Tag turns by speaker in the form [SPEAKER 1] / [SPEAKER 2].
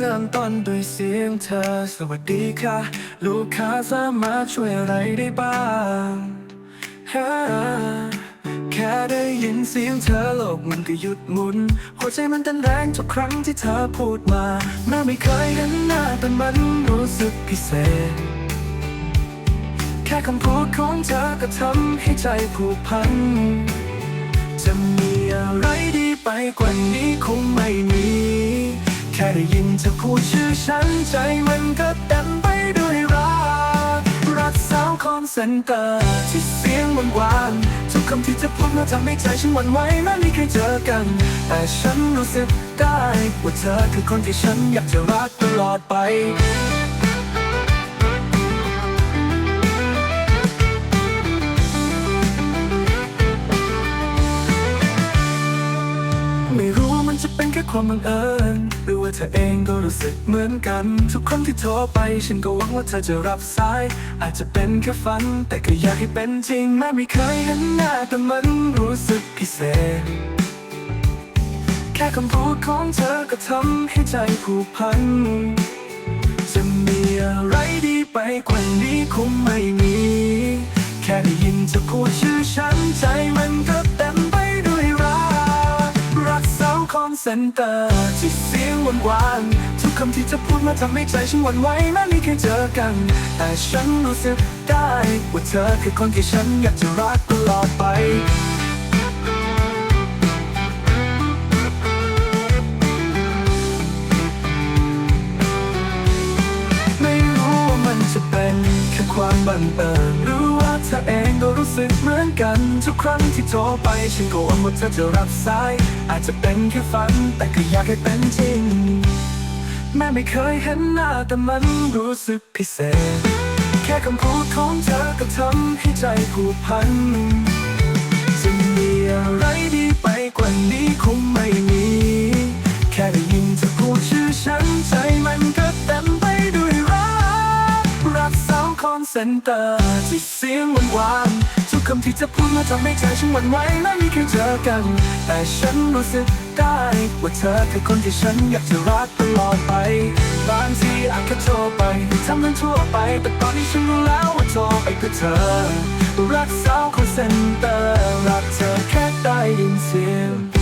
[SPEAKER 1] เริ่มต้นด้วยเสียงเธอ สวัสดีค่ะ ลูกค้าสามารถช่วยอะไรได้บ้างแค่ได้ยินเสียงเธอโลกมันก็หยุดหมุน หัวใจมันเต้นแรงทุกครั้งที่เธอพูดมาแม้ไม่เคยเห็นหน้าแต่มันรู้สึกพิเศษ แค่คำพูดของเธอก็ทำให้ใจผูกพัน จะมีอะไรดีไปกว่านี้คงไม่ แค่ได้ยินเธอพูดชื่อฉันใจมันก็เต็มไปด้วยรัก รักสาวคอนเซนเตอร์ที่เสียงหวานหวานๆทุกคำที่เธอพูดมาทำให้ใจฉันหวั่นไหวแม้ไม่เคยเจอกัน แต่ฉันรู้สึกได้ว่าเธอคือคนที่ฉันอยากจะรักตลอดไปไม่รู้ว่ามันจะเป็นแค่ความบังเอิญ ว่าเธอเองก็รู้สึกเหมือนกัน ทุกครั้งที่โทรไป ฉันก็หวังว่าเธอจะรับสาย อาจจะเป็นแค่ฝัน แต่ก็อยากให้เป็นจริงแม้ไม่เคยเห็นหน้าแต่มันรู้สึกพิเศษ แค่คำพูดของเธอก็ทำให้ใจผูกพัน จะมีอะไรดีไปกว่านี้คงไม่มี แค่ได้ยินเธอพูดชื่อฉันใจมันก็ ซนเตอร์ ที่เสียงหวานหวานๆทุกคำที่เธอพูดมาทำให้ใจฉันหวั่นไหวแม้ไม่เคยเจอกัน แต่ฉันรู้สึกได้ว่าเธอคือคนที่ฉันอยากจะรักตลอดไปไม่รู้ว่ามันจะเป็นแค่ความบังเอิญหรื อว่าเธอเองก็รู้สึกเหมือนกัน ทุกครั้งที่โทรไปฉันก็หวังว่าเธอจะรับสาย อาจจะเป็นแค่ฝัน แต่ก็อยากให้เป็นจริง แม่ไม่เคยเห็นหน้าแต่มันรู้สึกพิเศษ แค่คำพูดของเธอก็ทำให้ใจผูกพัน ซนเตอร์ที่เสียงหวานหวานๆทุกคำที่เธอพูดมาทำให้ใจฉันหวั่นไหวแม้ไม่เคยเจอกัน แต่ฉันรู้สึกได้ว่าเธอคือคนที่ฉันอยากจะรักตลอดไป บางทีอาจแค่โทรไปทำเรื่องทั่วไป แต่ตอนนี้ฉันรู้แล้วว่าโทรไปเพื่อเธอรักสาวคนเซนเตอร์รักเธอแค่ได้ยินเสียง